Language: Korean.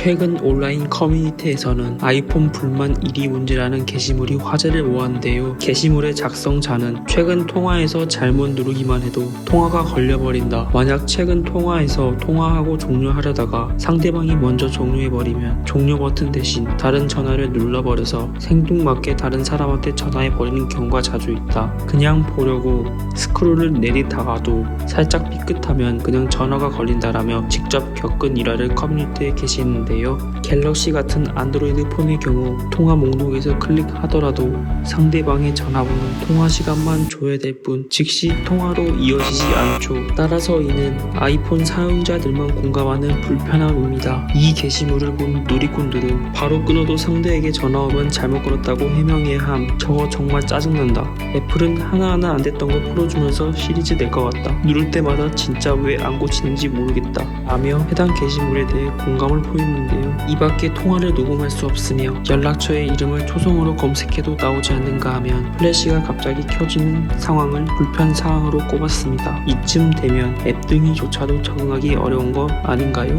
최근 온라인 커뮤니티에서는 아이폰 불만 1위 문제라는 게시물이 화제를 모았는데요. 게시물의 작성자는 최근 통화에서 잘못 누르기만 해도 통화가 걸려버린다. 만약 최근 통화에서 통화하고 종료하려다가 상대방이 먼저 종료해버리면 종료 버튼 대신 다른 전화를 눌러버려서 생뚱맞게 다른 사람한테 전화해버리는 경우가 자주 있다. 그냥 보려고 스크롤을 내리다가도 살짝 삐끗하면 그냥 전화가 걸린다라며 직접 겪은 일화를 커뮤니티에 게 시했는데요. 갤럭시 같은 안드로이드 폰의 경우 통화 목록에서 클릭하더라도 상대방의 전화번호 통화 시간만 줘야 될뿐 즉시 통화로 이어지지 않죠. 따라서 이는 아이폰 사용자들만 공감하는 불편함입니다. 이 게시물을 본 누리꾼들은 바로 끊어도 상대에게 전화 오면 잘못 걸었다고 해명해야 함. 저거 정말 짜증난다. 애플은 하나하나 안 됐던 거 풀어주면서 시리즈 낼 것 같다. 누를 때마다 진짜 왜 안 고치는지 모르겠다. 라며 해당 게시물에 대해 공감을 표 했는데요. 이 밖에 통화를 녹음할 수 없으며 연락처의 이름을 초성으로 검색해도 나오지 않는가 하면 플래시가 갑자기 켜지는 상황을 불편 사항으로 꼽았습니다. 이쯤 되면 앱 등이조차도 적응하기 어려운 거 아닌가요?